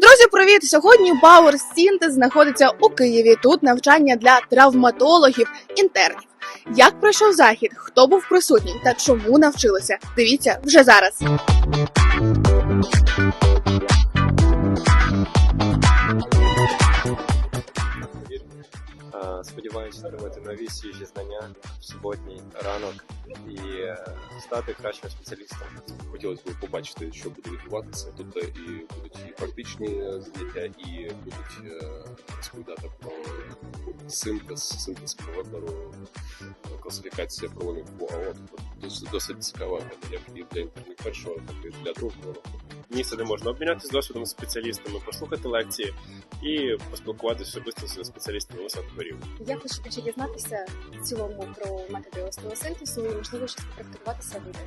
Друзі, привіт! Сьогодні Power Synthesis знаходиться у Києві. Тут навчання для травматологів інтернів. Як пройшов захід, хто був присутній та чому навчилися? Дивіться вже зараз. Сподіваюся отримати нові свіжі знання в суботній ранок і е, стати кращим спеціалістом. Хотілося б побачити, що буде відбуватися. Тут е, і будуть і практичні е, заняття, і будуть е, розповідати про синтез, синтез проводору, класифікація проломів АО. Досить, досить цікава як і для інтернет першого, так і для другого року. Місце, де можна обмінятися досвідом з спеціалістами, послухати лекції і поспілкуватися особисто з спеціалістами високого рівня. Як ви хочете дізнатися в цілому про методи остеосинтезу і можливо щось попрактикуватися буде?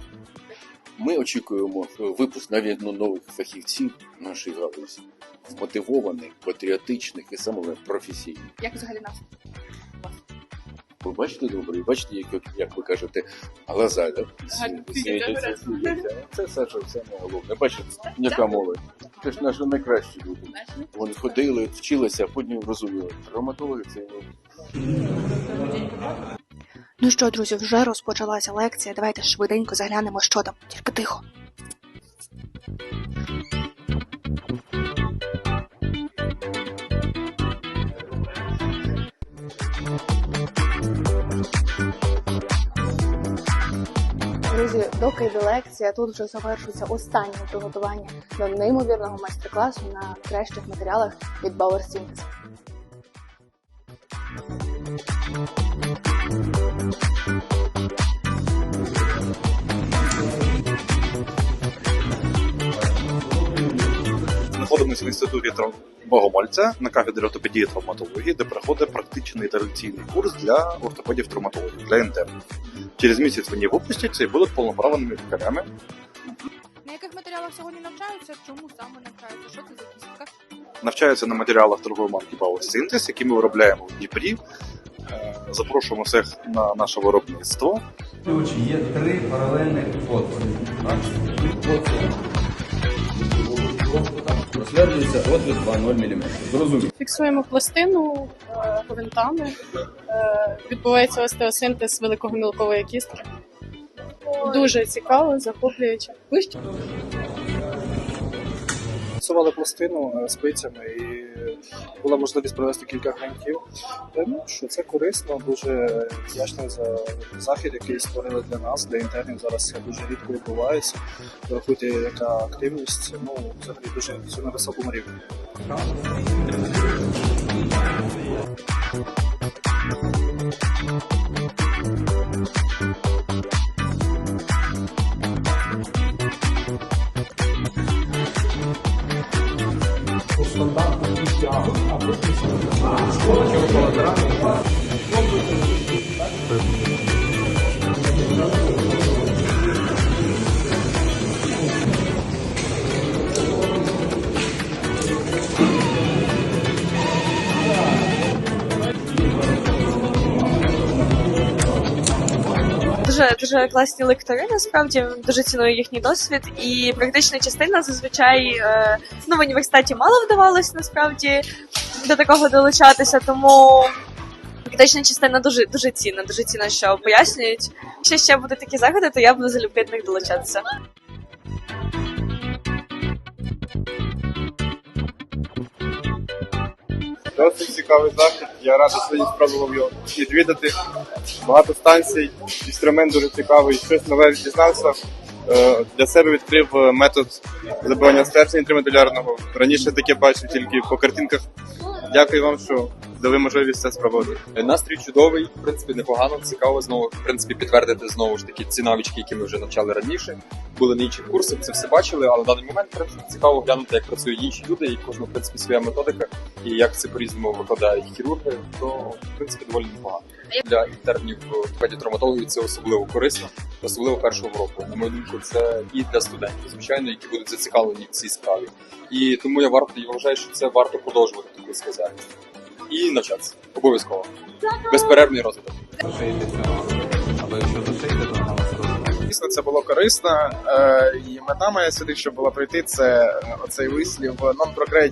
Ми очікуємо випуск навіть нових фахівців нашої галузі, мотивованих, патріотичних і саме професійних. Як взагалі нас? Ви бачите добре, і бачите, як, як ви кажете, глаза, да? Це Саша, це головне. Бачите, яка молодь. Це ж наші найкращі люди. Вони ходили, вчилися, а потім розуміли. Травматологи це ну, Ну що, друзі, вже розпочалася лекція. Давайте швиденько заглянемо, що там. Тільки тихо. Доки йде лекція, тут вже завершується останнє приготування до неймовірного майстер-класу на кращих матеріалах від Bauer Synthesis. Знаходимося в інституті Богомольця на кафедрі ортопедії і травматології, де проходить практичний та лекційний курс для ортопедів травматологів для інтернів. Через місяць вони випустяться і будуть повноправними лікарями. На яких матеріалах сьогодні навчаються? Чому саме навчаються? Що це за кістка? Навчаються на матеріалах торгової марки Power Synthesis, які ми виробляємо в Дніпрі. Е, Запрошуємо всіх на наше виробництво. Ключ є три паралельних отвори. Розслідується отвір 2,0 мм. Зрозуміло. Фіксуємо пластину е, гвинтами. Е, Відбувається остеосинтез великогомілкової кістки. Дуже цікаво, захоплююче. Вище. Працювали пластину е, спицями і була можливість провести кілька гвинтів. Е, Ну що це корисно, дуже вдячний за захід, який створили для нас, для інтернів. Зараз це дуже рідко відбувається. Рахуйте, яка активність, ну взагалі дуже все на високому рівні. Дуже дуже класні лектори. Насправді дуже ціную їхній досвід. І практична частина зазвичай е, ну в університеті мало вдавалось насправді до такого долучатися, тому. Практична частина дуже дуже цінна, дуже цінна, що пояснюють. Якщо ще будуть такі заходи, то я буду залюбки до них долучатися. Досить цікавий захід. Я радий сьогодні спробував його відвідати. Багато станцій, інструмент дуже цікавий, щось нове дізнався. Е, Для себе відкрив е, метод забивання стержня інтрамедулярного. Раніше таке бачив тільки по картинках. Дякую вам, що дали можливість це спробувати. Настрій чудовий, в принципі, непогано, цікаво знову в принципі підтвердити знову ж таки ці навички, які ми вже навчали раніше. Були на інших курсах, це все бачили, але на даний момент принципі цікаво глянути, як працюють інші люди, і кожного в принципі своя методика, і як це по-різному викладають хірурги, то в принципі доволі непогано. Для інтернів в це особливо корисно, особливо першого року. На мою думку, це і для студентів, звичайно, які будуть зацікавлені в цій справі. І тому я варто я вважаю, що це варто продовжувати таку спеціальність. І навчатися обов'язково. Безперервний розвиток. Або якщо зашийте, то. Дійсно, це було корисно. Е, І мета моя сюди, щоб була прийти, це е, оцей вислів non-prograde